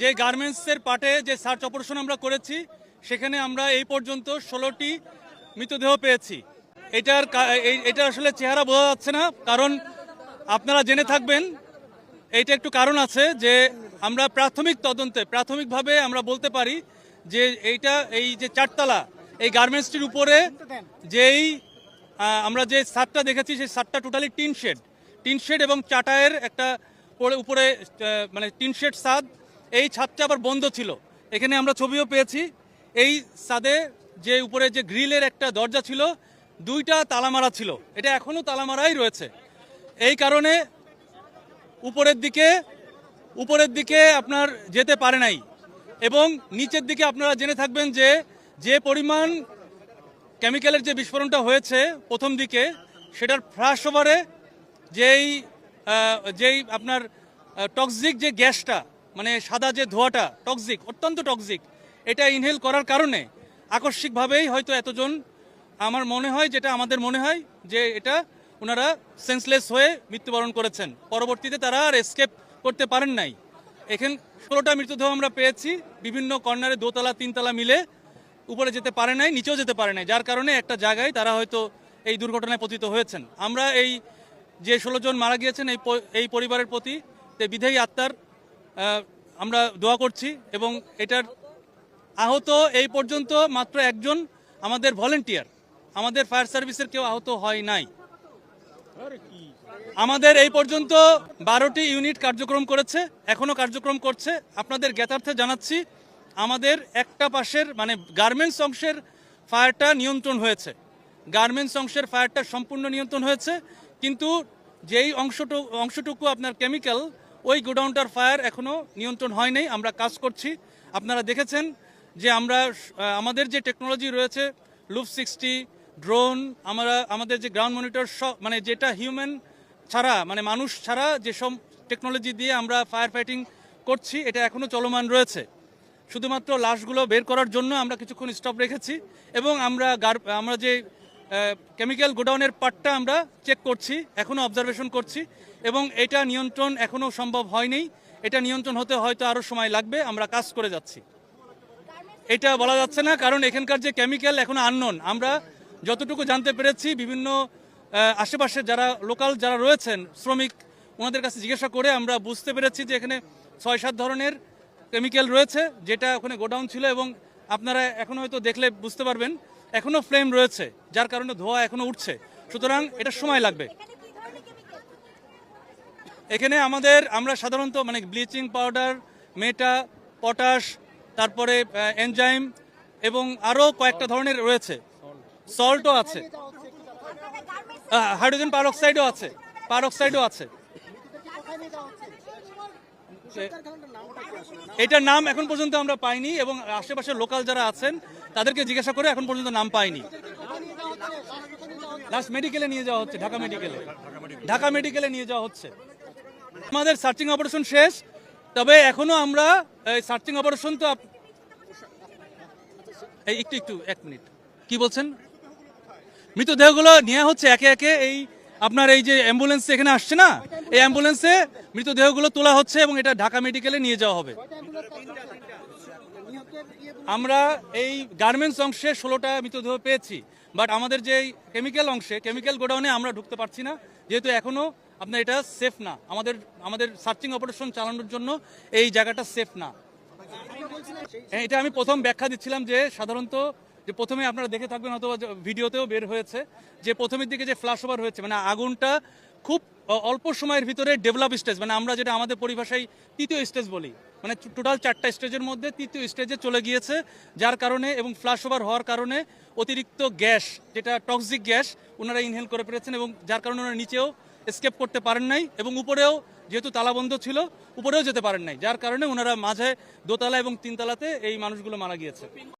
যে গার্মেন্টসের পাটে যে সার্চ অপারেশন আমরা করেছি, সেখানে আমরা এই পর্যন্ত ষোলোটি মৃতদেহ পেয়েছি। এটার এটা আসলে চেহারা বোঝা যাচ্ছে না, কারণ আপনারা জেনে থাকবেন, এইটা একটু কারণ আছে যে আমরা প্রাথমিক তদন্তে, প্রাথমিকভাবে আমরা বলতে পারি যে এইটা, এই যে চারতলা, এই গার্মেন্টসটির উপরে যেই আমরা যে ছাদটা দেখেছি, সেই ছাদটা totally tin shed. Tin shed এবং চাটায়ের একটা পরে উপরে মানে টিন শেড ছাদ এই ছাদটা আবার বন্ধ ছিল। এখানে আমরা ছবিও পেয়েছি। এই ছাদে যে উপরে যে গ্রিলের একটা দরজা ছিল, দুইটা তালামারা ছিল। এটা এখনও তালামারাই রয়েছে। এই কারণে উপরের দিকে উপরের দিকে আপনার যেতে পারে নাই। এবং নিচের দিকে আপনারা জেনে থাকবেন যে যে পরিমাণ কেমিক্যালের যে বিস্ফোরণটা হয়েছে প্রথম দিকে, সেটার ফ্লাশ ওভারে যেই যেই আপনার টক্সিক যে গ্যাসটা মানে সাদা যে ধোঁয়াটা টক্সিক অত্যন্ত টক্সিক এটা ইনহেল করার কারণে আকস্মিকভাবেই হয়তো এতজন আমার মনে হয়, যেটা আমাদের মনে হয়, যে এটা ওনারা সেন্সলেস হয়ে মৃত্যুবরণ করেছেন। পরবর্তীতে তারা আর এসকেপ করতে পারেন নাই। এখানে ষোলোটা মৃতদেহ আমরা পেয়েছি, বিভিন্ন কর্নারে দোতলা, তিনতলা মিলে উপরে যেতে পারে নাই, নিচেও যেতে পারে নাই। যার কারণে একটা জায়গায় তারা হয়তো এই দুর্ঘটনায় পতিত হয়েছেন। আমরা এই যে ষোলো জন মারা গিয়েছেন, এই এই পরিবারের প্রতি বিধেয়ী আত্মার আমরা দোয়া করছি এবং এটার আহত এই পর্যন্ত মাত্র একজন আমাদের ভলেন্টিয়ার। আমাদের ফায়ার সার্ভিসের কেউ আহত হয় নাই। আমাদের এই পর্যন্ত বারোটি ইউনিট কার্যক্রম করেছে, এখনও কার্যক্রম করছে। আপনাদের জ্ঞাতার্থে জানাচ্ছি, আমাদের একটা পাশের মানে গার্মেন্টস অংশের ফায়ারটা নিয়ন্ত্রণ হয়েছে। গার্মেন্টস অংশের ফায়ারটা সম্পূর্ণ নিয়ন্ত্রণ হয়েছে, কিন্তু যেই অংশটুকু অংশটুকু আপনার কেমিক্যাল ওই গোডাউনটার ফায়ার এখনও নিয়ন্ত্রণ হয় নাই, আমরা কাজ করছি। আপনারা দেখেছেন যে আমরা আমাদের যে টেকনোলজি রয়েছে লুপ সিক্সটি ড্রোন আমরা, আমাদের যে গ্রাউন্ড মনিটর সব মানে যেটা হিউম্যান ছাড়া মানে মানুষ ছাড়া যেসব টেকনোলজি দিয়ে আমরা ফায়ার ফাইটিং করছি, এটা এখনও চলমান রয়েছে। শুধুমাত্র লাশগুলো বের করার জন্য আমরা কিছুক্ষণ স্টপ রেখেছি এবং আমরা আমরা যে কেমিক্যাল গোডাউনের পার্টটা আমরা চেক করছি এখনও অবজারভেশন করছি, এবং এটা নিয়ন্ত্রণ এখনও সম্ভব হয়নি। এটা নিয়ন্ত্রণ হতে হয়তো আরও সময় লাগবে, আমরা কাজ করে যাচ্ছি। এটা বলা যাচ্ছে না, কারণ এখানকার যে কেমিক্যাল এখনও আননোন আমরা যতটুকু জানতে পেরেছি, বিভিন্ন আশেপাশে যারা লোকাল যারা রয়েছেন, শ্রমিক, ওনাদের কাছে জিজ্ঞাসা করে আমরা বুঝতে পেরেছি যে এখানে ছয় সাত ধরনের কেমিক্যাল রয়েছে, যেটা ওখানে গোডাউন ছিল এবং আপনারা এখন হয়তো দেখলে বুঝতে পারবেন। এখনও ফ্লেম রয়েছে যার কারণে ধোঁয়া এখনও উঠছে। সুতরাং এটা সময় লাগবে। এখানে আমাদের আমরা সাধারণত মানে ব্লিচিং পাউডার মেটা পটাশ তারপরে এনজাইম এবং আরও কয়েকটা ধরনের রয়েছে। সল্টও আছে। হাইড্রোজেন পারঅক্সাইডও আছে। পারঅক্সাইডও আছে। এটার নাম এখন পর্যন্ত আমরা পাইনি এবং আশেপাশের লোকাল যারা আছেন, তাদেরকে জিজ্ঞাসা করে এখন পর্যন্ত নাম পাইনি। লাস্ট মেডিকেলে নিয়ে যাওয়া হচ্ছে, ঢাকা মেডিকেলে ঢাকা মেডিকেলে নিয়ে যাওয়া হচ্ছে। আমাদের সার্চিং অপারেশন শেষ, তবে এখনও আমরা সার্চিং অপারেশন তো একটু একটু, এক মিনিট। কি বলছেন? মৃতদেহগুলো নেওয়া হচ্ছে একে একে এই আপনার এই যে অ্যাম্বুলেন্স এখানে আসছে না এই অ্যাম্বুলেন্সে মৃতদেহগুলো তোলা হচ্ছে এবং এটা ঢাকা মেডিকেলে নিয়ে যাওয়া হবে। আমরা এই গার্মেন্টস অংশে ষোলোটা মৃতদেহ পেয়েছি বাট আমাদের যে কেমিক্যাল অংশে কেমিক্যাল গোডাউনে আমরা ঢুকতে পারছি না যেহেতু এখনও আপনার এটা সেফ না। আমাদের আমাদের সার্চিং অপারেশন চালানোর জন্য এই জায়গাটা সেফ না। হ্যাঁ, এটা আমি প্রথম ব্যাখ্যা দিচ্ছিলাম যে সাধারণত যে প্রথমে আপনারা দেখে থাকবেন অথবা ভিডিওতেও বের হয়েছে যে প্রথমের দিকে যে ফ্ল্যাশ ওভার হয়েছে মানে আগুনটা খুব অল্প সময়ের ভিতরে ডেভেলপ স্টেজ মানে আমরা যেটা আমাদের পরিভাষায় তৃতীয় স্টেজ বলি। মানে টোটাল চারটা স্টেজের মধ্যে তৃতীয় স্টেজে চলে গিয়েছে, যার কারণে এবং ফ্ল্যাশ ওভার হওয়ার কারণে অতিরিক্ত গ্যাস যেটা টক্সিক গ্যাস ওনারা ইনহেল করে পেরেছেন এবং যার কারণে ওনারা নিচেও স্কেপ করতে পারেন নাই এবং উপরেও যেহেতু তালাবন্ধ ছিল, উপরেও যেতে পারেন নাই। যার কারণে ওনারা মাঝে দোতলা এবং তিনতলাতে এই মানুষগুলো মারা গিয়েছে।